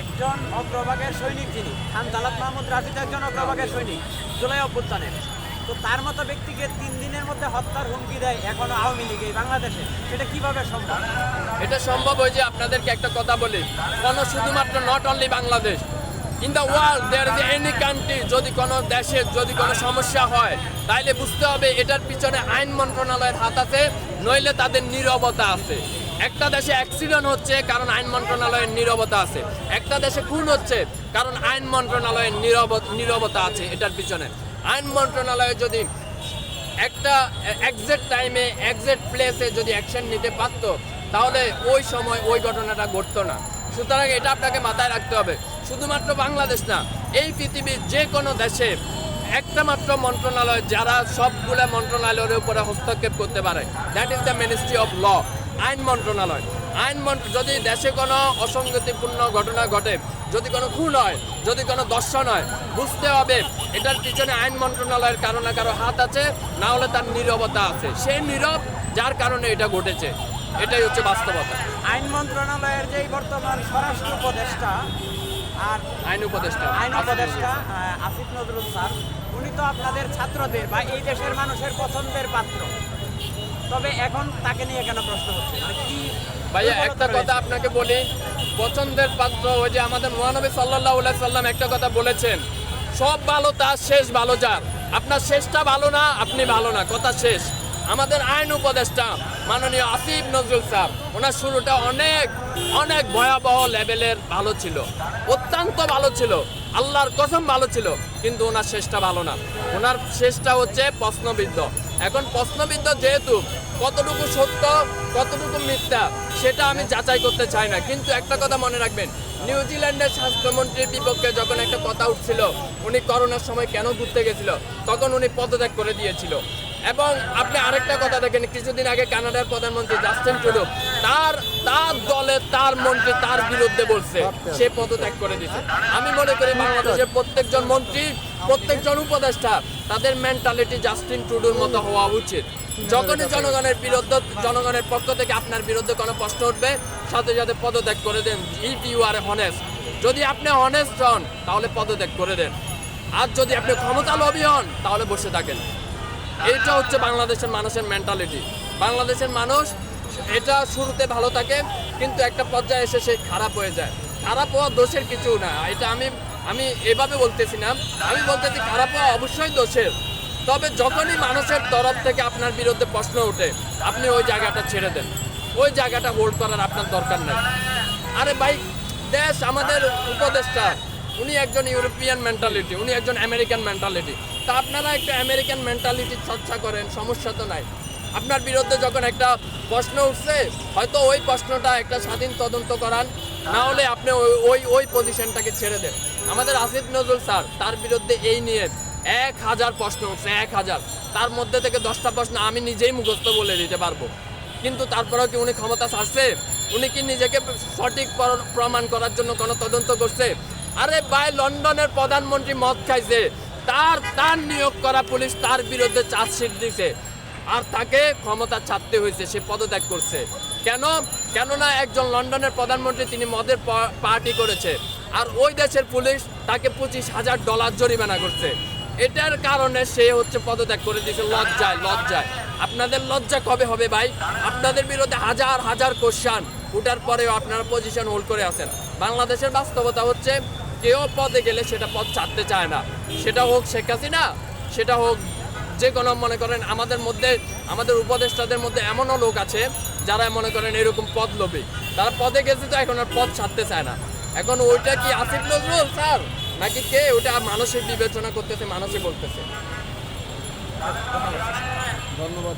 একজন অগ্রভাগের সৈনিক যিনি খান জালাত মাহমুদ একজন অগ্রভাগের সৈনিক জুলাই অভ্যুত্থানের। তো তার মতো ব্যক্তিকে তিন দিনের মধ্যে হত্যার হুমকি দেয় এখনও আওয়ামী লীগ এই বাংলাদেশে। সেটা কীভাবে সম্ভব? এটা সম্ভব হয় যে আপনাদেরকে একটা কথা বলি। কোনো শুধুমাত্র not only Bangladesh in the world there is any country যদি কোনো দেশের যদি কোনো সমস্যা হয় তাইলে বুঝতে হবে এটার পিছনে আইন মন্ত্রণালয়ের হাত আছে নইলে তাদের নীরবতা আছে। একটা দেশে অ্যাক্সিডেন্ট হচ্ছে কারণ আইন মন্ত্রণালয়ের নীরবতা আছে। একটা দেশে খুন হচ্ছে কারণ আইন মন্ত্রণালয়ের নীরব নীরবতা আছে এটার পিছনে। আইন মন্ত্রণালয়ে যদি একটা এক্সাক্ট টাইমে এক্সাক্ট প্লেসে যদি অ্যাকশন নিতে পারত, তাহলে ওই সময় ওই ঘটনাটা ঘটতো না। সুতরাং এটা আপনাকে মাথায় রাখতে হবে। শুধুমাত্র বাংলাদেশ না, এই পৃথিবীর যে কোনো দেশে একটা মাত্র মন্ত্রণালয় যারা সবগুলা মন্ত্রণালয়ের উপরে হস্তক্ষেপ করতে পারে that is the ministry of law আইন মন্ত্রণালয়। আইন মন্ত্র যদি দেশে কোনো অসঙ্গতিপূর্ণ ঘটনা ঘটে যদি কোনো খুন হয় যদি কোনো দর্শন হয় বুঝতে হবে এটার পিছনে আইন মন্ত্রণালয়ের কারও না কারও হাত আছে না হলে তার নীরবতা আছে। সেই নীরব যার কারণে এটা ঘটেছে। এটাই হচ্ছে বাস্তবতা। আইন মন্ত্রণালয়ের যেই বর্তমান স্বরাষ্ট্র উপদেষ্টা আর আইন উপদেষ্টা। আইন উপদেষ্টা আসিফ নজরুল স্যার উনি তো আপনাদের ছাত্রদের বা এই দেশের মানুষের পছন্দের পাত্র। তবে এখন তাকে নিয়ে কেন প্রশ্ন হচ্ছে? মানে কি ভাইয়া একটা কথা আপনাকে বলি পছন্দের পাত্র ওই যে আমাদের মহানবী সাল্লাহ সাল্লাম একটা কথা বলেছেন সব ভালো তার শেষ ভালো যার। আপনার শেষটা ভালো না আপনি ভালো না কথা শেষ। আমাদের আইন উপদেষ্টা মাননীয় আসিফ নজরুল স্যার ওনার শুরুটা অনেক অনেক ভয়াবহ লেভেলের ভালো ছিল। অত্যন্ত ভালো ছিল। আল্লাহর কসম ভালো ছিল কিন্তু ওনার শেষটা ভালো না। ওনার শেষটা হচ্ছে প্রশ্নবিদ্ধ। এখন প্রশ্নবিদ্ধ যেহেতু কতটুকু সত্য, কতটুকু মিথ্যা, সেটা আমি যাচাই করতে চাই না। কিন্তু একটা কথা মনে রাখবেন নিউজিল্যান্ডের স্বাস্থ্যমন্ত্রীর বিপক্ষে যখন একটা কথা উঠছিল, উনি করোনার সময় কেন ঘুরতে গেছিল, তখন উনি পদত্যাগ করে দিয়েছিল। এবং আপনি আরেকটা কথা দেখেন, কিছুদিন আগে কানাডার প্রধানমন্ত্রী জাস্টিন ট্রুডো তার তার দলে তার মন্ত্রী তার বিরুদ্ধে বলছে, সে পদত্যাগ করে দিয়েছে। আমি মনে করি বাংলাদেশের প্রত্যেকজন মন্ত্রী প্রত্যেকজন উপদেষ্টা তাদের মেন্টালিটি জাস্টিন টুডুর মতো হওয়া উচিত। যখনই জনগণের বিরুদ্ধে জনগণের পক্ষ থেকে আপনার বিরুদ্ধে কোনো প্রশ্ন উঠবে সাথে সাথে পদত্যাগ করে দেন। ইফ ইউ আর হনেস্ট যদি আপনি হনেস্ট হন তাহলে পদত্যাগ করে দেন। আর যদি আপনি ক্ষমতা লোভী হন তাহলে বসে থাকেন। এটা হচ্ছে বাংলাদেশের মানুষের মেন্টালিটি বাংলাদেশের মানুষ এটা শুরুতে ভালো থাকে কিন্তু একটা পর্যায়ে এসে সে খারাপ হয়ে যায়। খারাপ হওয়া দোষের কিছু না। এটা আমি আমি এভাবে বলতেছি না। আমি বলতেছি খারাপ হওয়া অবশ্যই দোষের। তবে যখনই মানুষের তরফ থেকে আপনার বিরুদ্ধে প্রশ্ন ওঠে, আপনি ওই জায়গাটা ছেড়ে দেন। ওই জায়গাটা হোল্ড করার আপনার দরকার নেই। আরে ভাই, দেশ আমাদের উপদেষ্টা। উনি একজন ইউরোপিয়ান মেন্টালিটি উনি একজন আমেরিকান মেন্টালিটি তা আপনারা একটা আমেরিকান মেন্টালিটি চর্চা করেন, সমস্যা তো নাই। আপনার বিরুদ্ধে যখন একটা প্রশ্ন উঠছে, হয়তো ওই প্রশ্নটা একটা স্বাধীন তদন্ত করান। না হলে আপনি ওই- ওই ওই পজিশনটাকে ছেড়ে দেন। আমাদের আসিফ নজরুল স্যার, তার বিরুদ্ধে এই নিয়ে এক হাজার প্রশ্ন উঠছে, এক হাজার। তার মধ্যে থেকে দশটা প্রশ্ন আমি নিজেই মুখস্থ বলে দিতে পারব। কিন্তু তারপরেও কি উনি ক্ষমতা ছাড়ছে? উনি কি নিজেকে সঠিক প্রমাণ করার জন্য কোনো তদন্ত করছে? আরে ভাই, লন্ডনের প্রধানমন্ত্রী মদ খাইছে। তার তার নিয়োগ করা পুলিশ তার বিরুদ্ধে চার্জশিট দিছে। আর তাকে ক্ষমতা ছাড়তে হয়েছে, সে পদত্যাগ করছে। কেন? কেননা একজন লন্ডনের প্রধানমন্ত্রী, তিনি মদের পার্টি করেছে। আর ওই দেশের পুলিশ তাকে পঁচিশ হাজার ডলার জরিমানা করছে। এটার কারণে সে হচ্ছে পদত্যাগ করে দিয়েছে। লজ্জায় লজ্জায়। আপনাদের লজ্জা কবে হবে ভাই? আপনাদের বিরুদ্ধে হাজার হাজার কোশ্চান উঠার পরেও আপনারা পজিশন হোল্ড করে আছেন। বাংলাদেশের বাস্তবতা হচ্ছে, কেউ পদে গেলে সেটা পদ ছাড়তে চায় না। সেটা হোক শেখ হাসিনা, সেটা হোক যে কোনো মনে করেন আমাদের মধ্যে, আমাদের উপদেষ্টাদের মধ্যে এমনও লোক আছে, যারা মনে করেন এরকম পদ লোভী তারা পদে গেছে তো এখন আর পদ ছাড়তে চায় না। এখন ওইটা কি আসিফ নজরুল, স্যার? নাকি কে? ওটা মানুষের বিবেচনা করতেছে, মানুষই বলতেছে। ধন্যবাদ।